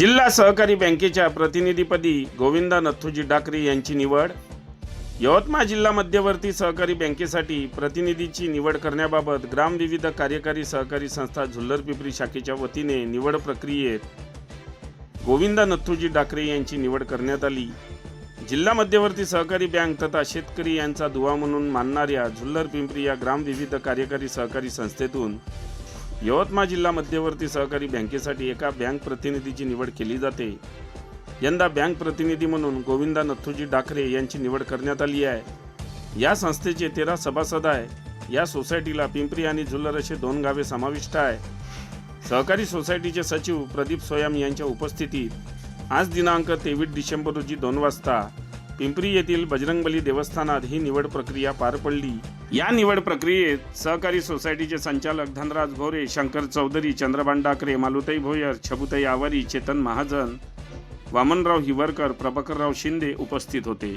जिल्हा सहकारी बँकेच्या प्रतिनिधीपदी गोविंदा नथुजी डाकरे यांची निवड. यवतमाळ जिल्हा मध्यवर्ती सहकारी बँकेसाठी प्रतिनिधीची निवड करण्याबाबत ग्रामविविध कार्यकारी सहकारी संस्था झुल्लर पिंपरी शाखेच्या वतीने निवड प्रक्रियेत गोविंदा नथुजी डाकरे यांची निवड करण्यात आली. जिल्हा मध्यवर्ती सहकारी बँक तथा शेतकरी यांचा दुवा म्हणून मानणाऱ्या झुल्लर पिंपरी या ग्रामविविध कार्यकारी सहकारी संस्थेतून यवतमाळ जिल्हा मध्यवर्ती सहकारी बँकेसाठी एका बँक प्रतिनिधीची निवड केली जाते. यंदा बँक प्रतिनिधी म्हणून गोविंदा नथुजी डाकरे यांची निवड करण्यात आली आहे. या संस्थेचे तेरा सभासद आहे. या सोसायटीला पिंपरी आणि झुल्लर असे दोन गावे समाविष्ट आहे. सहकारी सोसायटीचे सचिव प्रदीप सोयाम यांच्या उपस्थितीत आज दिनांक तेवीस डिसेंबर रोजी दोन वाजता पिंपरी येथील बजरंगबली देवस्थानात ही निवड प्रक्रिया पार पडली. या निवड प्रक्रियेत सहकारी सोसायटीचे संचालक धनराज भोरे शंकर चौधरी चंद्रबान डाकरे मालुताई भोयर छबुताई आवारी चेतन महाजन वामनराव हिवरकर प्रभाकरराव शिंदे उपस्थित होते.